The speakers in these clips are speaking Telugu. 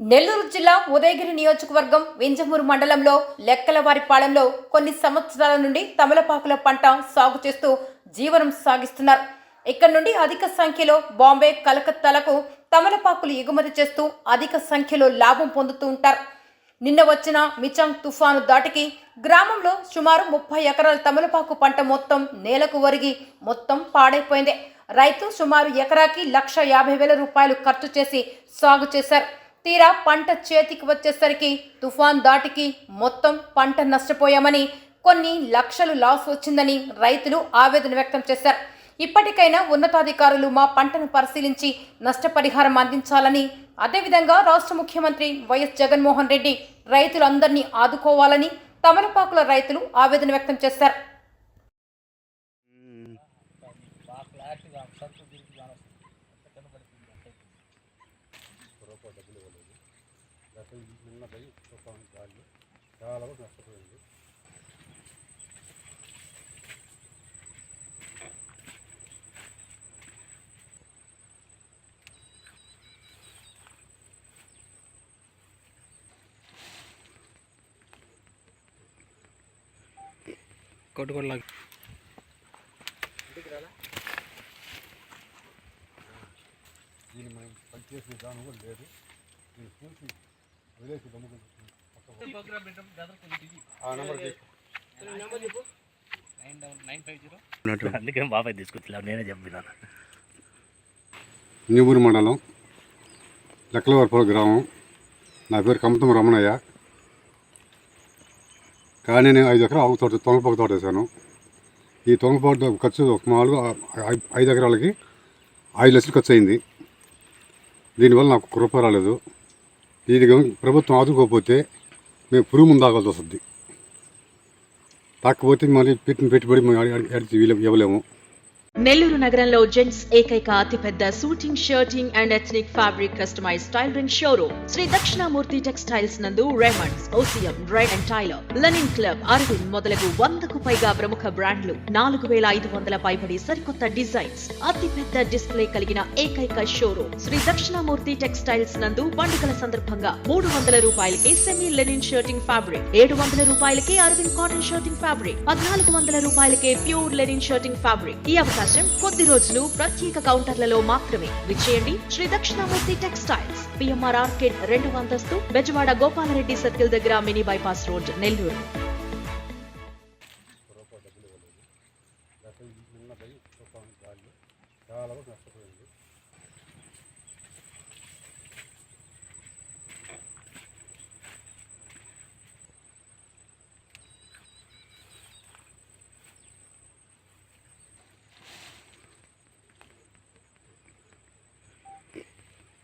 నెల్లూరు జిల్లా ఉదయగిరి నియోజకవర్గం వింజమూరు మండలంలో లెక్కలవారిపాలెంలో కొన్ని సంవత్సరాల నుండి తమలపాకుల పంట సాగు చేస్తూ జీవనం సాగిస్తున్నారు. ఇక్కడ నుండి అధిక సంఖ్యలో బాంబే కలకత్తాలకు తమలపాకులు ఎగుమతి చేస్తూ అధిక సంఖ్యలో లాభం పొందుతూ ఉంటారు. నిన్న వచ్చిన మిచాంగ్ తుఫాను దాటికి గ్రామంలో సుమారు ముప్పై ఎకరాల తమలపాకు పంట మొత్తం నేలకు ఒరిగి మొత్తం పాడైపోయింది. రైతు సుమారు ఎకరాకి లక్ష యాభై వేల రూపాయలు ఖర్చు చేసి సాగు చేశారు. తీరా పంట చేతికి వచ్చేసరికి తుఫాన్ దాటికి మొత్తం పంట నష్టపోయామని కొన్ని లక్షలు లాస్ వచ్చిందని రైతులు ఆవేదన వ్యక్తం చేశారు. ఇప్పటికైనా ఉన్నతాధికారులు మా పంటను పరిశీలించి నష్టపరిహారం అందించాలని అదేవిధంగా రాష్ట్ర ముఖ్యమంత్రి వైఎస్ జగన్మోహన్ రెడ్డి రైతులందరినీ ఆదుకోవాలని తమలపాకుల రైతులు ఆవేదన వ్యక్తం చేశారు. ఉన్నది తుఫాను గాలి చాలా వరకు నష్టపోయింది. కొట్టుకోట్లా దీన్ని మనం పనిచేసే విధానం కూడా లేదు. దీన్ని పూర్తి వదిలేసి గమ్ముకుంటుంది ఆ నెంబర్ తీసుకో అందుకే బాబాయ్ నేనే మండలం లెక్కలవరపురం గ్రామం. నా పేరు కమతం రమణయ్య. కానీ నేను ఐదు ఎకరాలు తోట తొంగపాకు తోట వేసాను ఈ తొంగపాకు ఖర్చు ఒక మామూలుగా ఐదు ఎకరాలకి ఐదు లక్షలు ఖర్చు అయింది. దీనివల్ల నాకు కృప రాలేదు. ఇది ప్రభుత్వం ఆదుకోకపోతే మేము పురుగు ముందు ఆగాల్సి వస్తుంది. కాకపోతే మళ్ళీ పెట్టిన పెట్టుబడి మేము అడిగి ఇవ్వలేము. నెల్లూరు నగరంలో జెంట్స్ ఏకైక అతిపెద్ద suiting shirting and ethnic fabric customise tailoring showroom. Sri Dakshinamurthy textiles నందు Raymonds ఓసియం ride and tailor Linen Club Arvind మొదలగు వందకు పైగా ప్రముఖ బ్రాండ్లు నాలుగు వేల ఐదు వందల పైబడి సరికొత్త డిజైన్స్ అతిపెద్ద డిస్ప్లే కలిగిన ఏకైక షోరూమ్. శ్రీ దక్షిణామూర్తి టెక్స్టైల్స్ నందు పండుగల సందర్భంగా మూడు వందల రూపాయలకే సెమీ లెనిన్ షర్టింగ్ ఫ్యాబ్రిక్ ఏడు వందల రూపాయలకే అరవింద్ కాటన్ షర్టింగ్ ఫ్యాబ్రిక్ పద్నాలుగు వందల రూపాయలకే ప్యూర్ లెనిన్ షర్టింగ్ ఫ్యాబ్రిక్. ఈ అవకాశం కొద్ది రోజులు ప్రత్యేక కౌంటర్లలో మాత్రమే. విచ్చేయండి Sri Dakshinamurthy textiles. PMR Orchid రెండు అంతస్తు బెజవాడ గోపాలరెడ్డి సర్కిల్ దగ్గర మినీ బైపాస్ రోడ్ నెల్లూరు.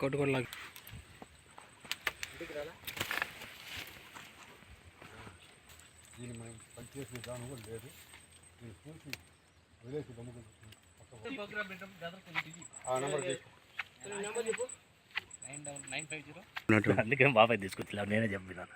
కొట్టుకోట్లా దీన్ని మనం పనిచేసే విధానం కూడా లేదు దీన్ని పూర్తి వదిలేసి గమ్ముకుంటుంది ఆ నెంబర్ తీసుకో అందుకే బాబాయ్ తీసుకొచ్చా నేనే చెప్పినాను.